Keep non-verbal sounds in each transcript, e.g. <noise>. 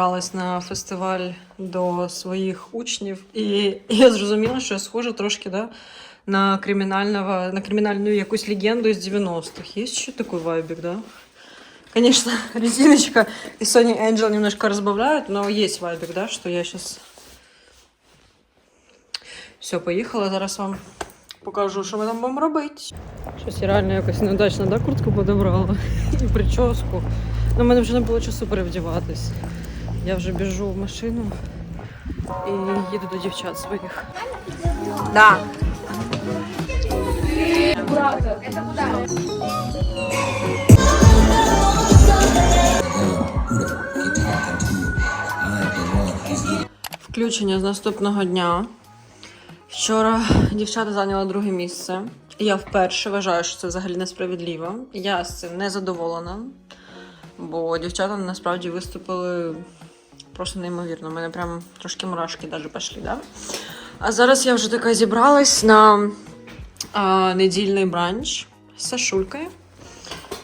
зібралась на фестиваль до своїх учнів, і я зрозуміла, що я схожа трошки да, на кримінального, на кримінальну якусь легенду з 90-х. Є ще такий вайбик, да? Конечно, <laughs> резиночка и Sony Angel немножко разбавляют, но есть вайбик, да, что я сейчас... Все, поїхала, зараз вам покажу, що ми там будемо робити. Щось я реально якось неудачно, да, куртку подобрала і <laughs> прическу. Ну, в мене вже не було часу перевдіватись. Я вже біжу в машину і їду до дівчат своїх. Да. Включення з наступного дня. Вчора дівчата зайняли друге місце. Я вперше вважаю, що це взагалі несправедливо. Я з цим не задоволена, бо дівчата насправді виступили просто неймовірно. У мене прям трошки мурашки навіть пішли, да? А зараз я вже така зібралась на а, недільний бранч з Сашулькою.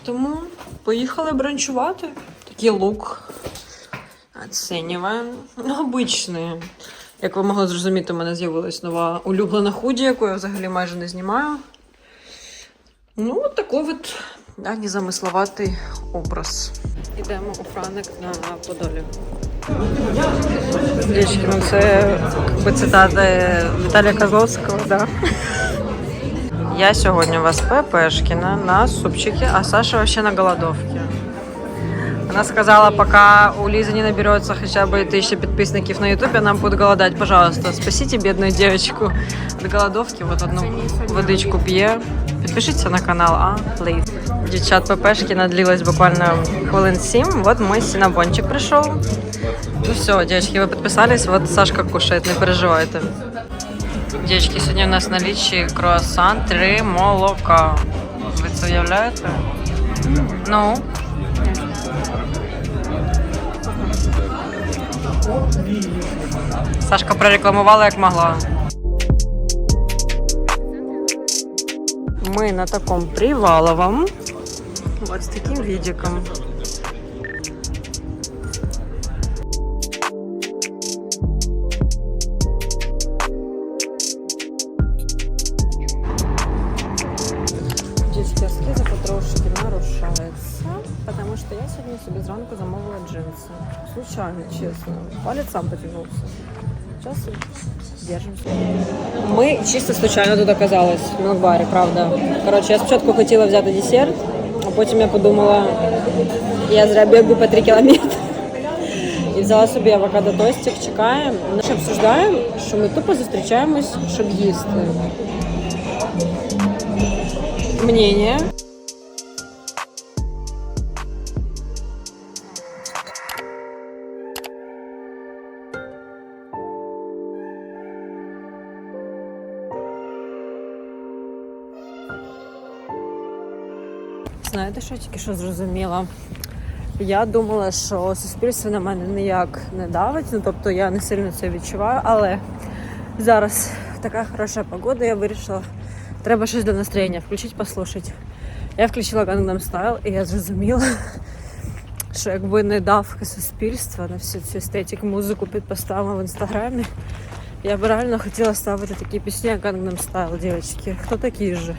Тому поїхали бранчувати. Такий лук оцінюємо. Ну, обичний. Як ви могли зрозуміти, у мене з'явилась нова улюблена худі, яку я взагалі майже не знімаю. Ну, от такий от незамисловатий образ. Ідемо у Франик на Подолі. Дівчатки, ну це якби цитата Віталія Козловського, да. Я сьогодні у вас ППшкіна на супчики, а Саша вообще на голодовці. Она сказала, пока у Лизы не наберется хотя бы тысяча подписчиков на ютубе, она будет голодать. Пожалуйста, спасите бедную девочку от голодовки. Вот одну водичку п'є. Підпишіться на канал, а, please. Дівчат ППшки надлилось буквально хвилин 7. Вот мой синабончик пришел. Ну все, девочки, вы подписались, вот Сашка кушает, не переживайте. Девочки, сегодня у нас в наличии круассан, три молока. Ви це уявляєте? Ну, Сашка прорекламувала як могла. Ми на такому приваловому. Вот з таким відиком. Сейчас держимося. Ми чисто случайно тут оказались в мілкбарі, правда. Коротше, я спочатку хотіла взяти десерт, а потім я подумала, я зря бігаю по 3 кілометри. І взяла собі авокадо тостик, чекаємо. Ми ще обсуждаємо, що ми тупо зустрічаємось, щоб їсти. Мнение. Знаєте, що я тільки що зрозуміла? Я думала, що суспільство на мене ніяк не давить, ну тобто я не сильно це відчуваю, але зараз така хороша погода, я вирішила, треба щось для настроєння включити, послухати. Я включила Gangnam Style і я зрозуміла, що якби не давка суспільства на всю цю естетик, музику під постами в інстаграмі, я б реально хотіла ставити такі пісні, як Gangnam Style, девочки. Хто такі же?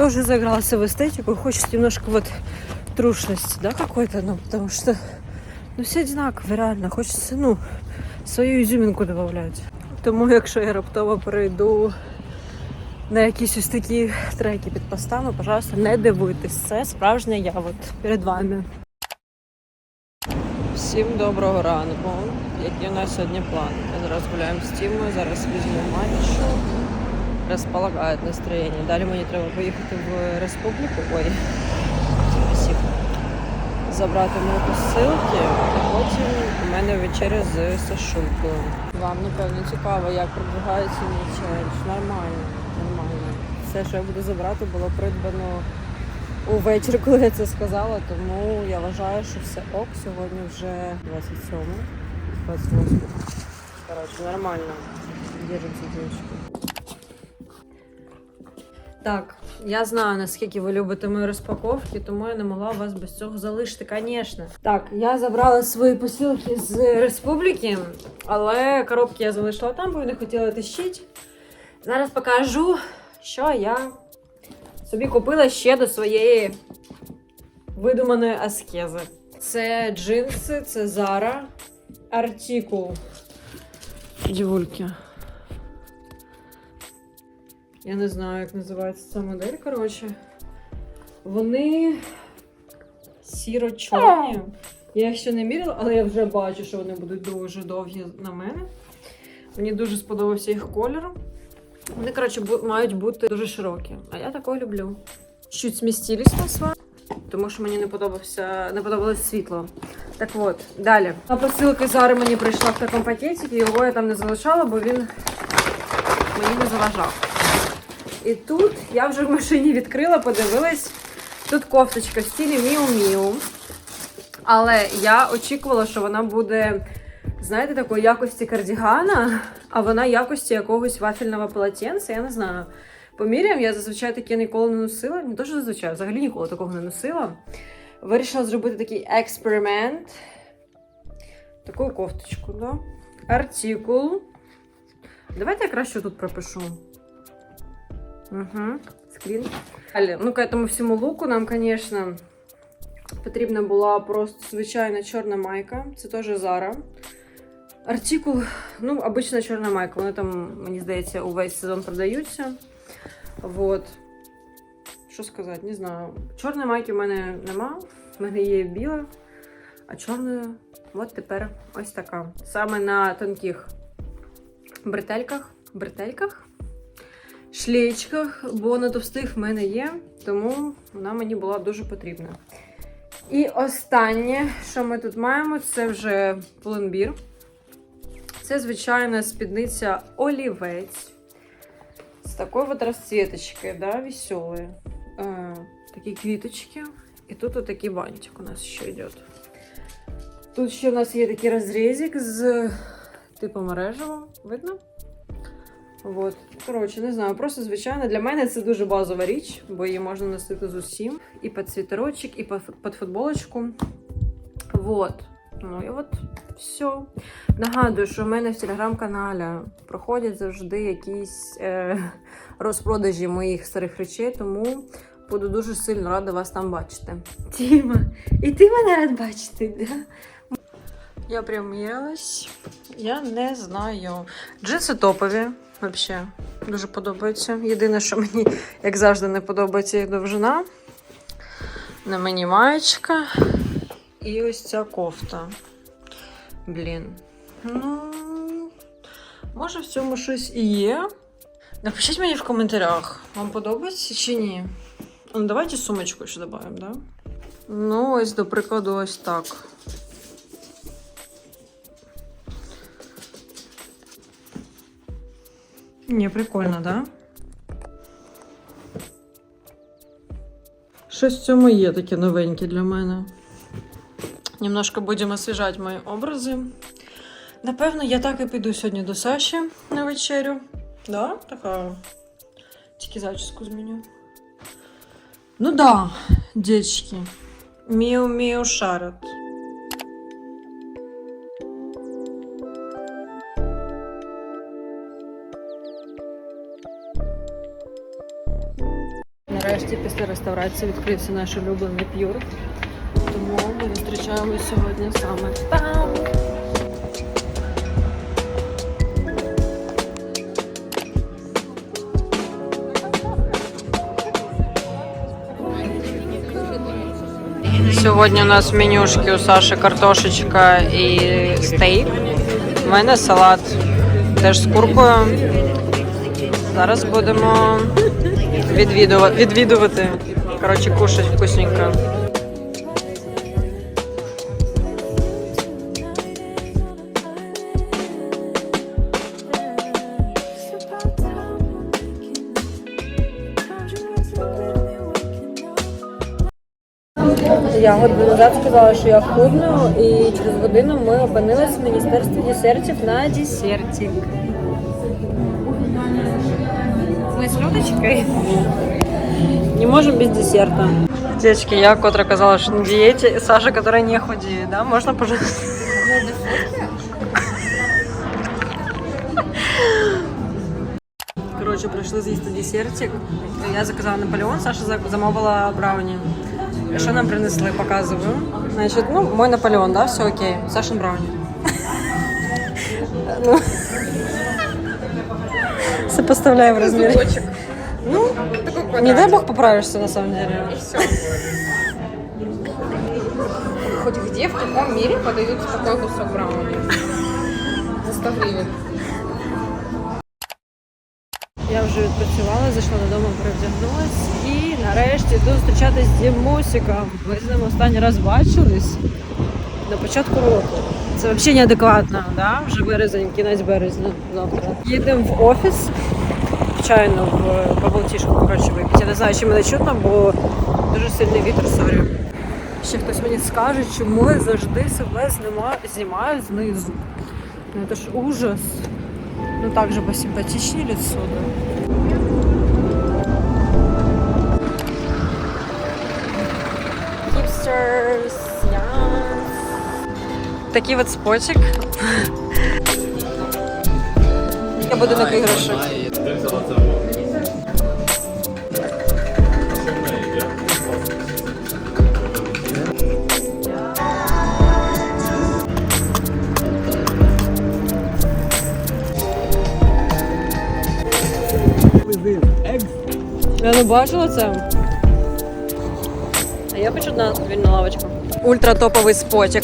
Кто же загрался в эстетику и хочет немножко вот трушности, да, какой-то, ну, потому что, ну, все одинаковые, реально, хочеться, ну, свою изюминку добавлять. Тому, якщо я раптово перейду на якісь ось такі треки під постами, пожалуйста, не дивуйтесь, це справжня я от перед вами. Всім доброго ранку. Який у нас сьогодні план? Ми зараз гуляємо з Тімою, зараз візьмемо матчу. Розполагає настроєння. Далі мені треба поїхати в республіку. Ой, спасибо. Забрати мої посилки, а потім у мене вечеря з Сашулькою. Вам, напевно, цікаво, як продвигається мій челендж. Нормально, нормально. Все, що я буду забрати, було придбано увечері, коли я це сказала, тому я вважаю, що все ок. Сьогодні вже 27, 28. Коротше, нормально. Держимося, дівчатки. Так, Я знаю, наскільки ви любите мої розпаковки, тому я не могла вас без цього залишити, звісно. Так, я забрала свої посилки з республіки, але коробки я залишила там, бо не хотіла тащити. Зараз покажу, що я собі купила ще до своєї видуманої аскези. Це джинси, це Zara, артикул. Дівульки. Я не знаю, як називається ця модель, коротше. Вони сіро-чорні. Я їх ще не міряла, але я вже бачу, що вони будуть дуже довгі на мене. Мені дуже сподобався їх кольор. Вони, коротше, мають бути дуже широкі. А я такого люблю. Чуть смістились на сват, тому що мені не подобався, не подобалось світло. Так от, далі. А посилки Зари мені прийшла в такому пакеті, його я там не залишала, бо він мені не заважав. І тут я вже в машині відкрила, подивилась. Тут кофточка в стилі Міу-Міу. Але я очікувала, що вона буде, знаєте, такої якості кардігана, а вона якості якогось вафельного полотенця, я не знаю. Поміряємо, я зазвичай таке ніколи не носила. Не то, що зазвичай, взагалі ніколи такого не носила. Вирішила зробити такий експеримент. Таку кофточку, да? Артикул. Давайте я краще тут пропишу. Угу. Далі, ну к этому всьому луку нам, звісно, потрібна була просто звичайна чорна майка. Це теж Zara. Артикул, ну, обична чорна майка. Вони там, мені здається, увесь сезон продаються. Вот. Що сказати, не знаю. Чорної майки в мене нема. В мене є біла, а чорної от тепер ось така. Саме на тонких бретельках. Бретельках? Шлейчках, бо на товстих в мене є, тому вона мені була дуже потрібна. І останнє, що ми тут маємо, це вже пломбір. Це звичайна спідниця олівець. З такої от розцвіточки, да, веселої. Е, такі квіточки. І тут отакий бантик у нас ще йде. Тут ще у нас є такий розрізик з типу мережево. Видно? Вот. Коротше, не знаю, просто звичайно для мене це дуже базова річ, бо її можна носити з усім. І під світерочок, і під футболочку. Вот. Ну і от все. Нагадую, що в мене в телеграм-каналі проходять завжди якісь е, <laughs> розпродажі моїх старих речей, тому буду дуже сильно рада вас там бачити. Тіма, і ти мене рад бачити, да? Я примірялась. Я не знаю. Джинси топові. Взагалі, дуже подобається. Єдине, що мені, як завжди, не подобається їх довжина. На мені маєчка. І ось ця кофта. Блін. Ну, може, в цьому щось і є. Напишіть мені в коментарях, вам подобається чи ні. Ну, давайте сумочку ще додаємо, да? Ну, ось, до прикладу, ось так. Ні, прикольно, да? Щось в цьому є таке новеньке для мене. Немножко будемо освіжати мої образи. Напевно, я так і піду сьогодні до Саші на вечерю. Да? Така. Тільки зачіску зміню. Ну да, дівчатки. Міу-міу шарят. Після реставрації відкрився наш улюблений п'юр. Тому ми зустрічаємо сьогодні саме там. Сьогодні у нас менюшки у Саші картошечка і стейк. У мене салат теж з куркою. Зараз будемо відвідувати. відвідувати. Коротше, кушать вкусненько. Я годину назад сказала, що я худну, і через годину ми опинилися в міністерстві десертів на десертик. Ми з Людочкою Не можем без десерта. Девочки, я, котра казала, что на диете, и Саша, которая не худеет, да? Можно, пожалуйста? Коротше, прийшли з'їсти десертик. Я заказала Наполеон, Саша за- замовила брауні. І Що нам принесли, показую. Значить, ну, мой Наполеон, да, все окей. Сашин брауні. <laughs> Ну, Сопоставляем размер. Кусочек. Ну, Такой не дай бог поправишься на самом деле. И все. Хоть где в каком мире подают такой кусок брауни? За 100 гривен. Я вже відпрацювала, зайшла додому, перевдягнулась і нарешті йду зустрічатись з Дімусиком. Ми з ним останній раз бачились на початку року. Це взагалі неадекватно, да? вже березень, кінець березня завтра. Їдемо в офіс, в в бабалтішку, коротше, випити. Я не знаю, чи мене чутно, бо дуже сильний вітер, сорі. Ще хтось мені скаже, чому я завжди себе знімаю, знизу. Ну це ж ужас. Ну так же посимпатичнее лицо. Hipsters. Такий от спотик. Я буду на іграшок. Я не бачила це. А я хочу на вільну лавочку. Ультра топовий.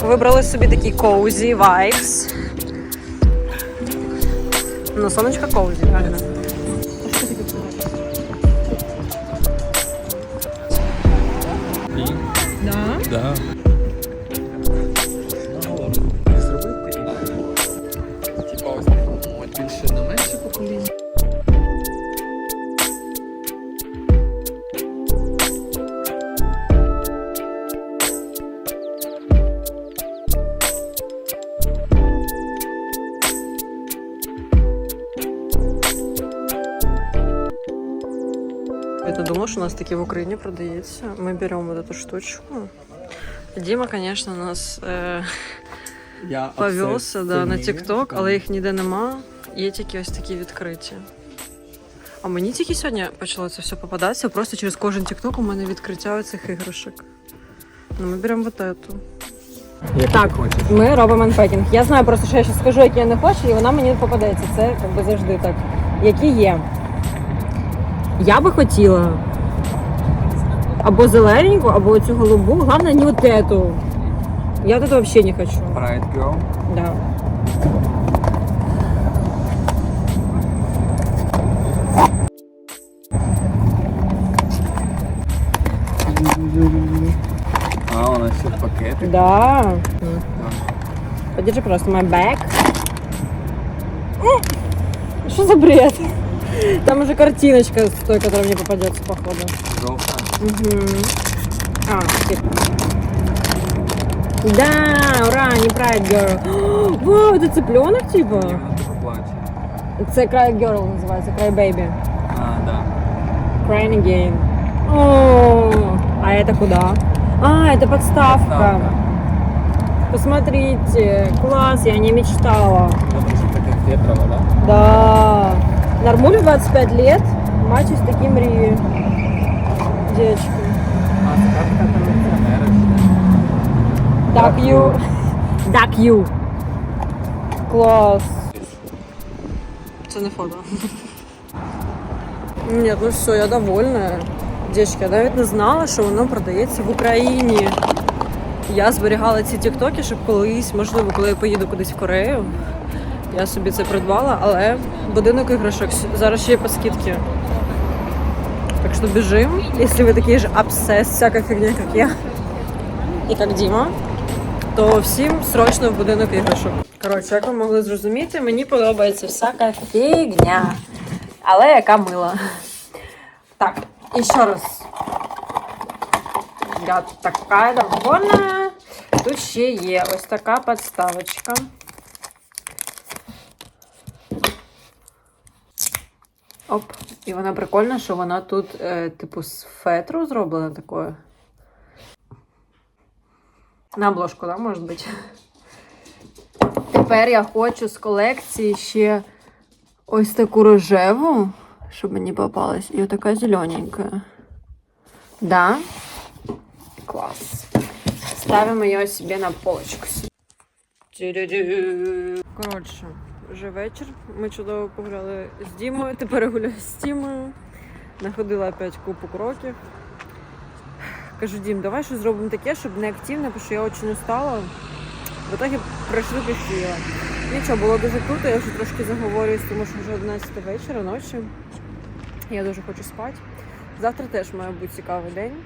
Вибрали собі такий cozy вайбс. Ну, сонечко cozy, реально. Да? Да. нас такие в Украине продается. Мы берем вот эту штучку. Дима, конечно, нас е, Я повелся да, на TikTok, але їх ніде нема. Є тільки ось такі відкриті. А мені тільки сьогодні почало це все попадатися. Просто через кожен TikTok у мене відкриття цих іграшок. Ну, ми беремо вот эту. Так, ми робимо анпекінг. Я знаю просто, що я зараз скажу, які я не хочу, і вона мені попадається. Це якби завжди так. Які є. Я би хотіла або зелененьку, або цю голубу. Головне, не вот эту. Я вот эту вообще не хочу. Pride Girl. Да. А, у нас ще пакетик. Да. Подержи, пожалуйста, мой бэк. М, Что за бред? Там уже картиночка с той, которая мне попадется, походу. Жовта. Мгм. А, типа. Да, ура, не Pride Girl. <gasps> Вау, это цыпленок, типа? Ні, вона типу плаче. Це Cry Girl називається, Cry Baby. А, да. Crying Again. О, а это куда? А, это подставка. Ставка. Посмотрите, класс, я не мечтала. Це ще таке фетрове, да? Да. Нормулю 25 лет, мать с таким мрії. Ще. Duck you. Duck you. Класс. Це не фото. <laughs> Нет, ну все, я довольна. Дівчатки, я навіть не знала, що воно продається в Україні. Я зберігала ці тіктоки, щоб колись, можливо, коли я поїду кудись в Корею, я собі це придбала, але будинок іграшок зараз ще є по скидці. Так що біжим, якщо ви такий же обсес, всяка фігня, як я, і як Діма, то всім срочно в будинок іграшок. Коротше, як ви могли зрозуміти, мені подобається всяка фігня. Але яка мила. Так, і ще раз. Я така довольна. Тут ще є ось така подставочка. Оп. І вона прикольна, що вона тут, е, типу, з фетру зроблена такою. На обложку, да, може бути? Тепер я хочу з колекції ще ось таку рожеву, щоб мені попалась, і отака зелененька. Да? Клас. Ставимо її собі на полочку. Коротше, вже вечір. Ми чудово погуляли з Дімою, тепер гуляю з Тімою. Находила опять купу кроків. Кажу, Дім, давай щось зробимо таке, щоб не активно, тому що я дуже устала. В итоге пройшли пішила. Нічого, було дуже круто, я вже трошки заговорююсь, тому що вже 11 вечора, ночі. Я дуже хочу спати. Завтра теж має бути цікавий день.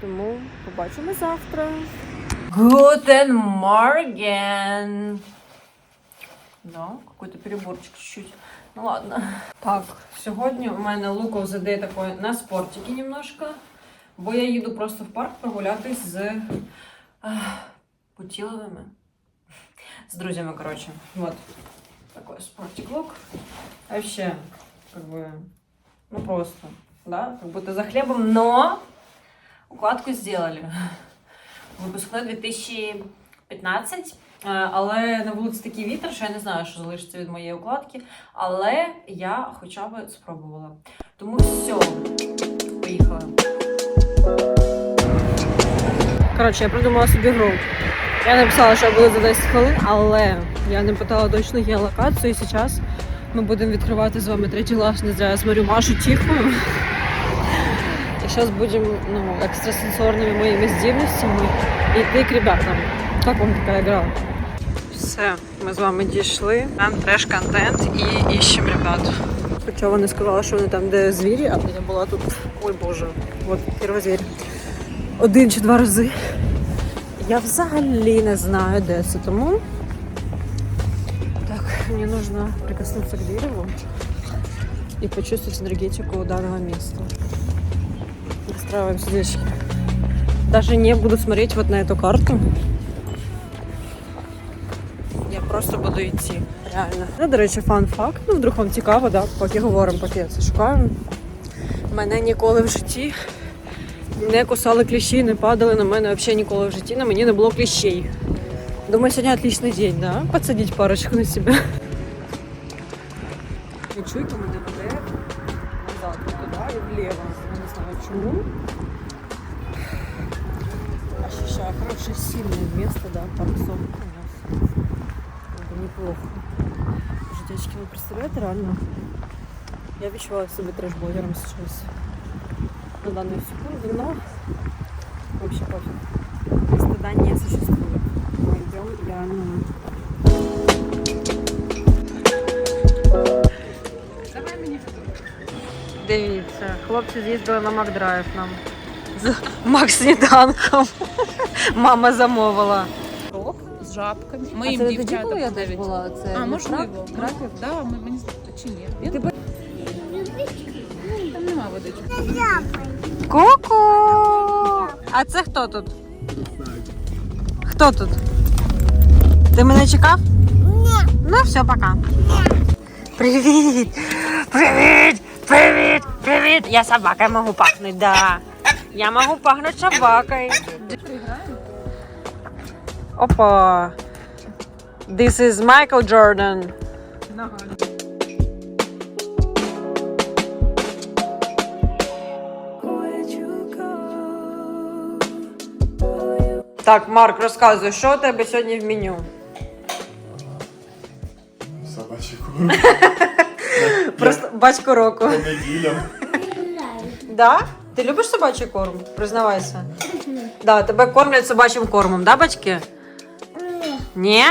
Тому побачимо завтра. Guten Morgen! Да, какой-то переборчик чуть-чуть. Ну ладно. Так, сьогодні у мене луков заде такой на спортики немножко. Бо я їду просто в парк прогулятись з ах, Путіловими. С друзьями, короче. Вот. Такой спортик лук. Вообще, как бы, ну просто, да, как будто за хлебом, но укладку сделали. Випускной 2015. Е, Але на вулиці такий вітер, що я не знаю, що залишиться від моєї укладки. Але я хоча б спробувала. Тому все, поїхали. Коротше, я придумала собі гру. Я написала, що я буду за 10 хвилин, але я не питала точно геолокацію. І зараз ми будемо відкривати з вами третій клас. Не знаю, я смотрю Машу тихую. И сейчас будем ну, экстрасенсорными моими здібностями йти к ребятам. Як вам така гра? Все, ми з вами дійшли. Там треш-контент і іщемо ребят. Хоча вони сказали, що вони там, де звірі, а я була тут. Ой боже, от перший звір. Один чи два рази. Я взагалі не знаю, де це, тому. Так, мені нужно прикоснуться к дереву и почувствовать энергетику данного места. Настраиваем сердечки. Даже не буду смотреть вот на эту карту. Буду йти. Реально. Ну, до речі, фан-факт. Ну, вдруг вам цікаво, да? поки говоримо, поки я це шукаю. Мене ніколи в житті не кусали кліщі, не падали на мене взагалі ніколи в житті. На мені не було кліщей. Думаю, сьогодні отличный день, да? Подсадить парочку на себя. І чуйка мене веде назад, туди і вліво. Не знаю чому. Ощущаю хорошее сильное место, да, парксовка у нас Это неплохо. Житечки, вы представляете, реально? Я відчуваю себе трэш-блогером сейчас. На данную секунду, но вообще пофиг. Стыда не существует. Мы идем реально Давай мені Дивіться, хлопці з'їздили на Макдрайв нам. З Мак сніданком. <laughs> Мама замовила. з жабками. Ми А це тоді, дівчата я теж була? Це А, не можливо. Крак- Краків? Да, ми, мені здається, чи ні. Ти б- Там нема водички. Ку-ку! А це хто тут? Хто тут? Ти мене чекав? Ні. Ну все, пока. Привіт! Привіт! Привіт! Привіт! Я собакой могу пахнуть, да. Я могу пахнуть собакой. Опа! This is Michael Jordan. Так, Марк, розказуй, що у тебе сьогодні в меню? Собачий корм <laughs> Просто батько року. по неділям. Да? Ти любиш собачий корм? Признавайся. Да, тебе кормлять собачим кормом, да, батьки? Ні.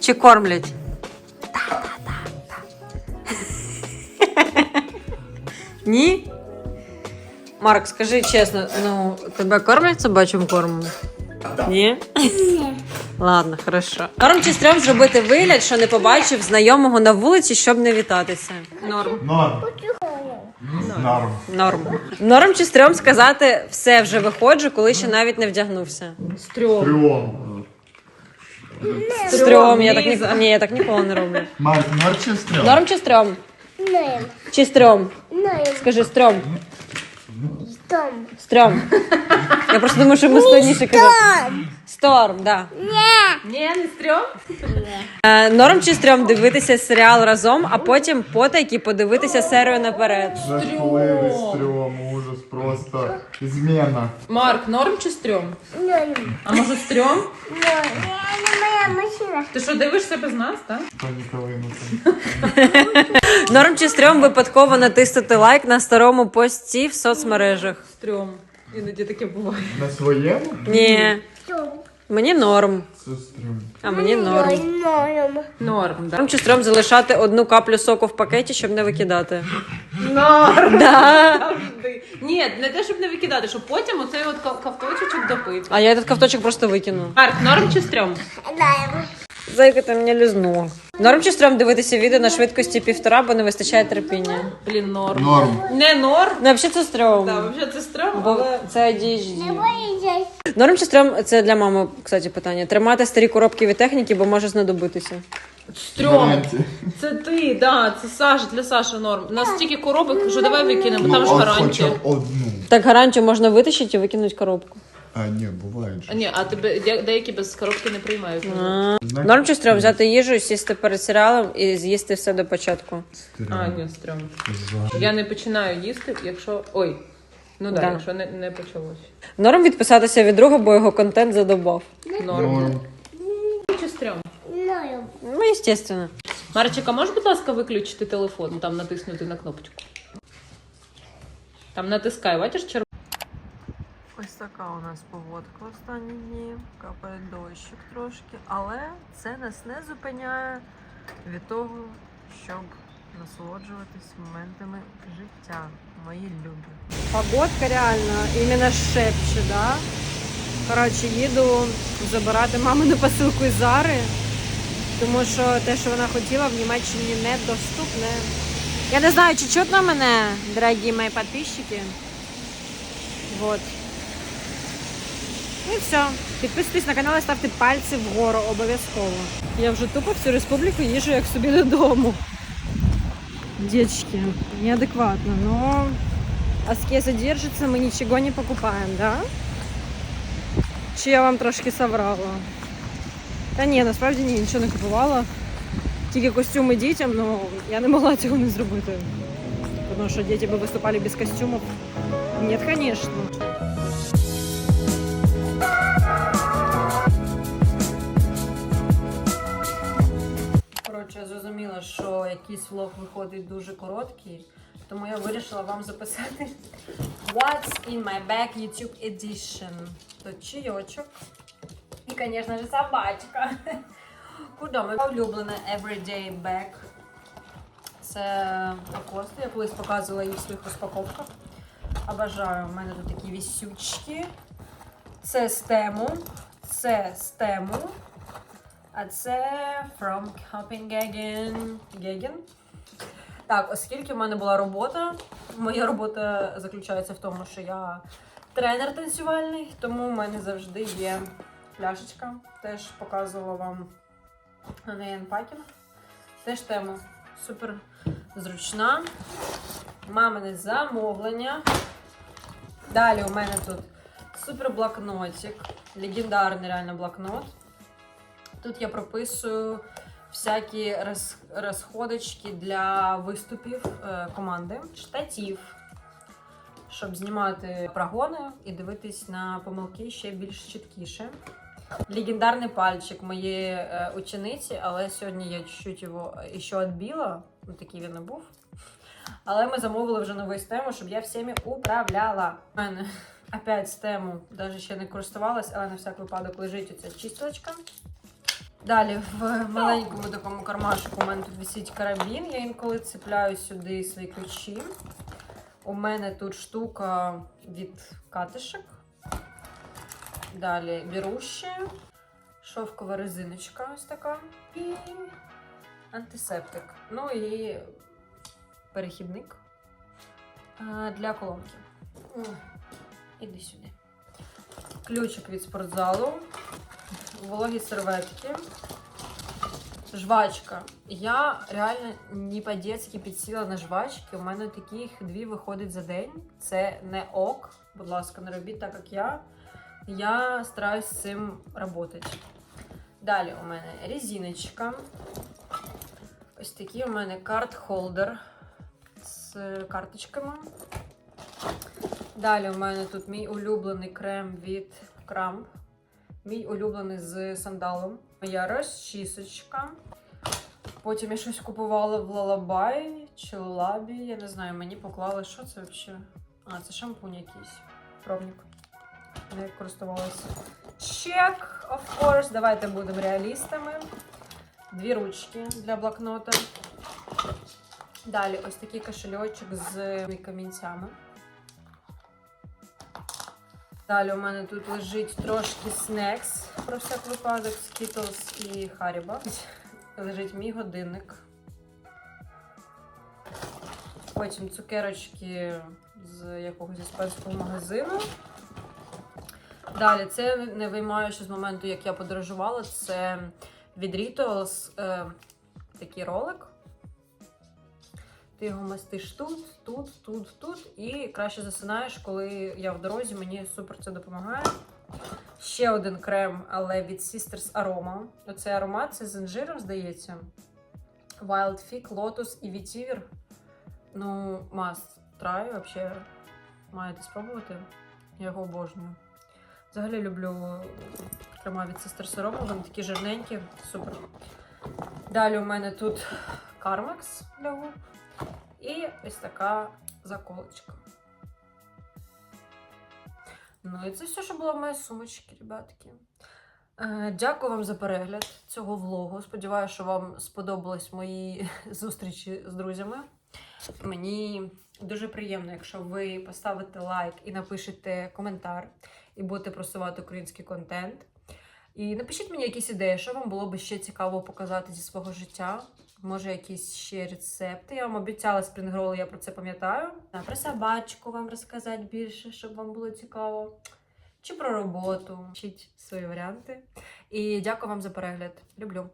Чи кормлять? Ні? Марк, скажи чесно, ну тебе кормлять собачим кормом? Ні? Ні. Ладно, хорошо. Норм чи стрьом зробити вигляд, що не побачив знайомого на вулиці, щоб не вітатися. Норм. Норм. Норм. Норм. Норм чи стрьом сказати все вже виходжу, коли ще навіть не вдягнувся. Стрьом. Трьом. Стрьом. Я так ні... Ні, я так ніколи не роблю. Марк, норм чи стрьом? Норм чи стрьом? Норм. Чи стрьом? Норм. Скажи стрьом. Том. Стрьом. Я просто думаю, що ми складніше казати. Сторм, да. Ні, не стрьом. Е, Норм чи стрьом дивитися серіал разом, а потім потайки подивитися серію наперед. Жахливий стрьом, ужас, просто зміна. Марк, норм чи стрьом? Норм. А може стрьом? Норм. Не моя машина. Ти що дивишся без нас, так? Паніковинути. Норм чи стрьом випадково натиснути лайк на старому пості в соцмережах. Стрьом. Іноді таке буває. На своєму? Ні, мені норм, Це стрьом. а мені норм. Норм. Норм, да. Норм чи стрьом залишати одну каплю соку в пакеті, щоб не викидати. Норм. Да. Завжди. Ні, не те, щоб не викидати, щоб потім оцей от кав- кавточок допив. А я этот ковточок просто викину. Марк, норм чи стрьом? Норм. Зайка ти мене лізнула. Норм чи стрьом дивитися відео на швидкості півтора, бо не вистачає терпіння. Блін, норм. Норм. Не норм. Ну, взагалі це стрьом. Так, взагалі це стрьом, Бо але це ADHD. Норм чи стрьом це для мами, кстати, питання. Тримати старі коробки від техніки, бо може знадобитися. стрьом. Гарантія. Це ти, да, це Саша, для Саші норм. У нас стільки коробок, що давай викинемо, там ж Ну, от гарантія. хоча б одну. Так гарантію можна витащити і викинути коробку. А, ні, буває А же. ні, а тебе де- деякі без коробки не приймають. Знаєте, Норм чи стрьом взяти їжу, і сісти перед серіалом і з'їсти все до початку. стрьом. А, ні, стрьом. Я не починаю їсти, якщо. Ой. Ну так, Да. якщо не, не почалось. Норм відписатися від друга, бо його контент задобав. Норм. Норм. Чи стрьом? Ну, естественно. Марчика, можеш, будь ласка, виключити телефон, там натиснути на кнопочку. Там натискай, бачиш червоно? Ось така у нас погодка останні дні. Капає дощик трошки, але це нас не зупиняє від того, щоб насолоджуватись моментами життя, мої любі. Погодка реально іменно шепче, да? Коротше, їду забирати мамину посилку із Зари, тому що те, що вона хотіла, в Німеччині недоступне. Я не знаю, чи чутно мене, дорогі мої підписчики. Вот. Ну і все. Підписуйтесь на канал і ставте пальці вгору обов'язково. Я вже тупо всю республіку їжу як собі додому. Дівчатки, неадекватно, но аскеза держится, ми нічого не покупаємо, да? Чи я вам трошки соврала? Та ні, насправді ні, нічого не купувала. Тільки костюми дітям, але я не могла цього не зробити. Тому що діти би виступали без костюмів. Ні, звісно. Коротше, зрозуміла, що якийсь влог виходить дуже короткий, тому я вирішила вам записати What's in my bag YouTube Edition. Тут чайочок. І, звісно ж, собачка. Куди ми улюблена Everyday Bag. Це лакости. Я колись показувала їх в своїх розпаковках. Обожаю. У мене тут такі вісючки. Це з тему. Це з тему. А це from Copenhagen. Gegen. Так, оскільки в мене була робота, моя робота заключається в тому, що я тренер танцювальний, тому в мене завжди є пляшечка. Теж показувала вам на неї анпакінг. Теж тема супер зручна. Мамине замовлення. Далі у мене тут супер блокнотик. Легендарний реально блокнот. Тут я прописую всякі розходочки для виступів е, команди, штатів, щоб знімати прогони і дивитись на помилки ще більш чіткіше. Легендарний пальчик моєї е, учениці, але сьогодні я чуть-чуть його ще відбила. Ну, такий він і був. Але ми замовили вже новий стему, щоб я всіми управляла. У мене опять стему, навіть ще не користувалась, але на всяк випадок лежить оця чисточка. Далі в маленькому такому кармашку у мене тут висить карабін. Я інколи цепляю сюди свої ключі. У мене тут штука від катишек. Далі беруші, шовкова резиночка ось така. І антисептик. Ну і перехідник для колонки. Іди сюди. Ключик від спортзалу, вологі серветки, Жвачка. Я реально не по-дєцьки підсіла на жвачки. У мене таких дві виходить за день. Це не ок. Будь ласка, не робіть так, як я. Я стараюсь з цим працювати. Далі у мене резиночка. Ось такий у мене карт-холдер з карточками. Далі у мене тут мій улюблений крем від Крамп. Мій улюблений з сандалом. Моя розчісочка. Потім я щось купувала в Лалабай чи Лабі. Я не знаю, мені поклали, що це взагалі. А, це шампунь якийсь. Пробник. Не користувалася. Чек, of course. Давайте будемо реалістами. Дві ручки для блокнота. Далі ось такий кошельочок з камінцями. Далі у мене тут лежить трошки снекс про всяк випадок, Skittles і Haribo. Лежить мій годинник. Потім цукерочки з якогось іспанського магазину. Далі, це не виймаю ще з моменту, як я подорожувала. Це від Rituals е, такий ролик. Ти його мастиш тут, тут, тут, тут. І краще засинаєш, коли я в дорозі. Мені супер це допомагає. Ще один крем, але від Sisters Aroma. Оцей аромат це з інжиром, здається. Wild Fig, Lotus і Vetiver. Ну, must try, взагалі. Маєте спробувати. Я його обожнюю. Взагалі люблю крема від Sisters Aroma, вони такі жирненькі, супер. Далі у мене тут Carmex для губ. І ось така заколочка. Ну і це все, що було в моїй сумочці, ребятки. Е, Дякую вам за перегляд цього влогу. Сподіваюся, що вам сподобались мої <laughs> зустрічі з друзями. Мені дуже приємно, якщо ви поставите лайк і напишете коментар, і будете просувати український контент. І напишіть мені якісь ідеї, що вам було би ще цікаво показати зі свого життя. Може, якісь ще рецепти. Я вам обіцяла спрінгроли, я про це пам'ятаю. Про собачку вам розказати більше, щоб вам було цікаво. Чи про роботу. Вчіть свої варіанти. І дякую вам за перегляд. Люблю.